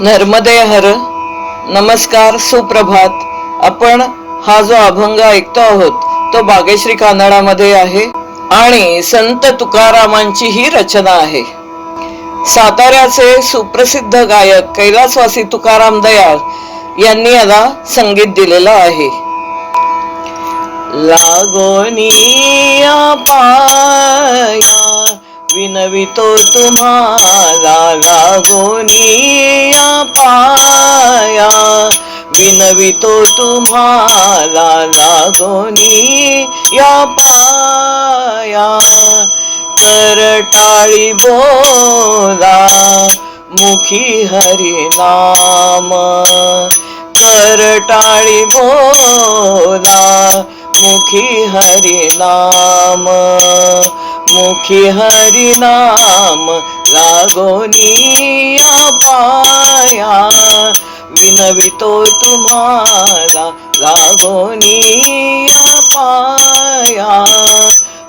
नर्मदे हर। नमस्कार सुप्रभात. आपण हा जो अभंग ऐकतो आहोत तो बागेश्री कानडामध्ये आहे आणि संत तुकारामांची ही रचना आहे. साताऱ्याचे सुप्रसिद्ध गायक कैलासवासी तुकाराम दयाळ यांनी याला संगीत दिलेलं आहे. लागोनिया पाया विनवितो तुम्हाला लागोनिया पाया. विनवितो तुम्हाला लागोनिया पाया. करटाळी बोला मुखी हरिनाम करटाळी बोला मुखी हरिनाम मुखी हरिनाम लागोनिया पाया विनवितो तुम्हाला लागोनिया पाया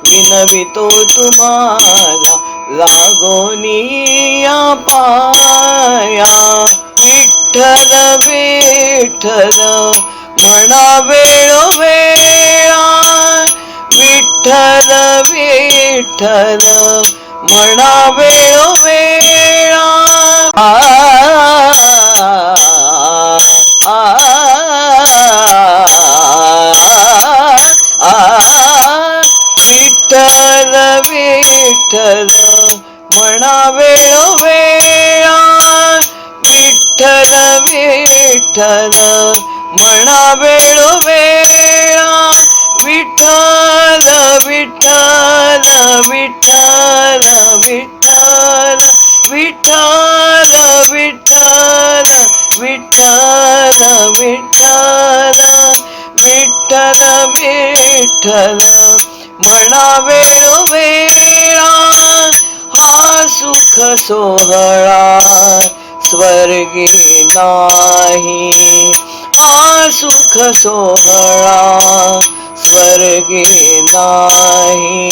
विनवितो तुम्हाला लागोनिया पाया विठ्ठल विठ्ठल म्हणा वेळो वेळा विठ्ठल ವಿಠಲ ಮರಣ ಬೇಳೋ ಬೇಡ ಆ ವಿಠಲ ವಿಠಲ ಮರಣ ಬೇಳೋ ಬೇಡ ವಿಠಲ ವಿಠಲ ಮರಣ ಬೇಳೋ ಬೇಡ ವಿಠಲ விட்டால விட்டால விட்டால விட்டால விட்டால விட்டால விட்டால விட்டல விட்டல. மணாவேணு வேளா ஹா சுக சோஹழா ஸ்வர்கே நாஹி ஹா சுக சோஹழா स्वर्गी नाही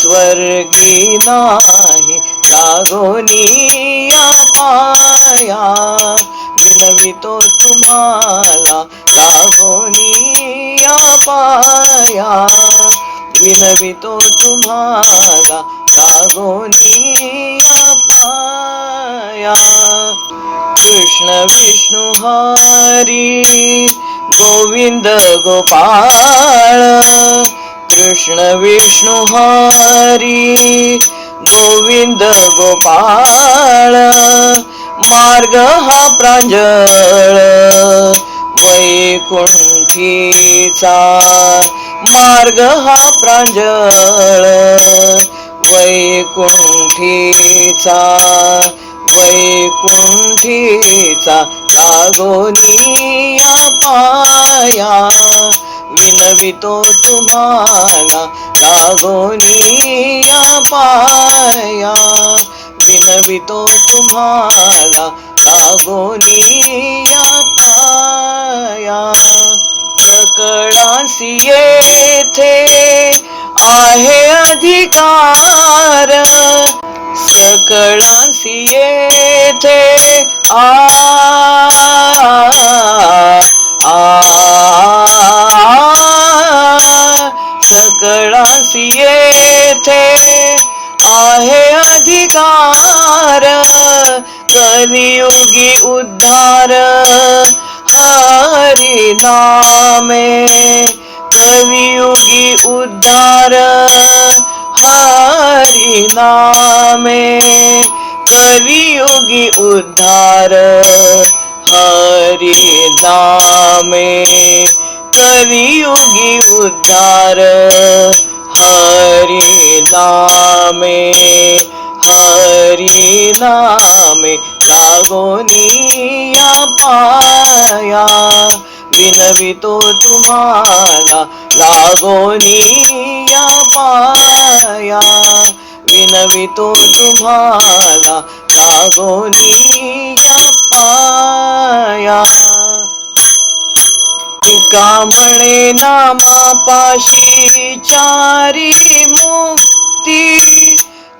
स्वर्गी नाही लागोनिया पाया विनवितो तुम्हाला लागोनिया पाया विनवितो तुम्हाला लागोनिया पाया कृष्ण विष्णु हरी गोविंद गोपाळ कृष्ण विष्णू हरी गोविंद गोपाळ मार्ग हा प्रांजळ वैकुंठीचा मार्ग हा प्रांजळ वैकुंठीचा वैकुंठीचा लागोनिया पाया. विनवितो तुम्हाला लागोनिया पाया. विनवितो तुम्हाला लागोनिया पाया. सकळासी येथे आहे अधिकार. सकळासी येथे आ आ सकळासी येथे आहे अधिकार, कलियुगी उद्धार। हरी नामे, कलियुगी उद्धार। हरी नामे कलियुगी उद्धार हरी नामे कलियुगी उद्धार हरी नामे हरी नामे लागोनिया पाया विनवितो तुम्हाला लागोनिया पाया। विनवितो तुम्हाला लागोनिया पाया। तुका म्हणे नामापाशी चारी मुक्ती।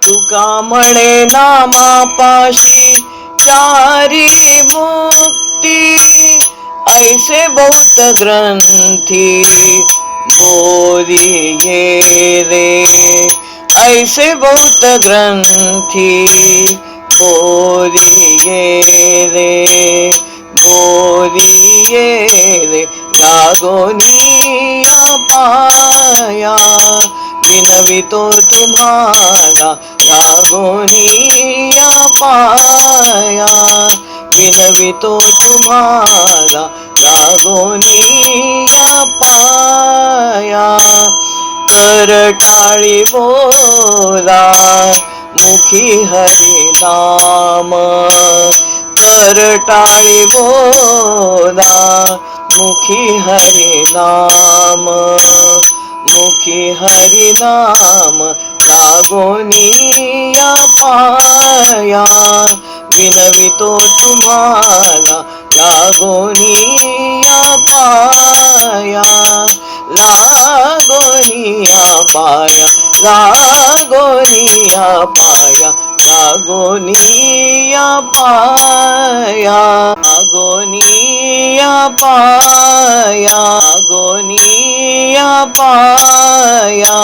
तुका म्हणे नामापाशी चारी मुक्ती। ऐसे बहुत ग्रंथी बोलिए रे। ऐसे बहुत ग्रंथी बोलिए रे बोलिए रे लागोनिया पाया विनवितो तुम्हाला लागोनिया पाया विनवितो तुम्हाला लागोनिया पाया करटाळी बोला, मुखी हरी नाम। कर करटाळी बोला, मुखी हरी नाम। मुखी हरी नाम लागोनिया पाया विनवितो तुम्हाला लागोनिया पाया। पाया रागोनिया पाया रागोनिया पाया रागोनिया पाया रागोनिया पाया।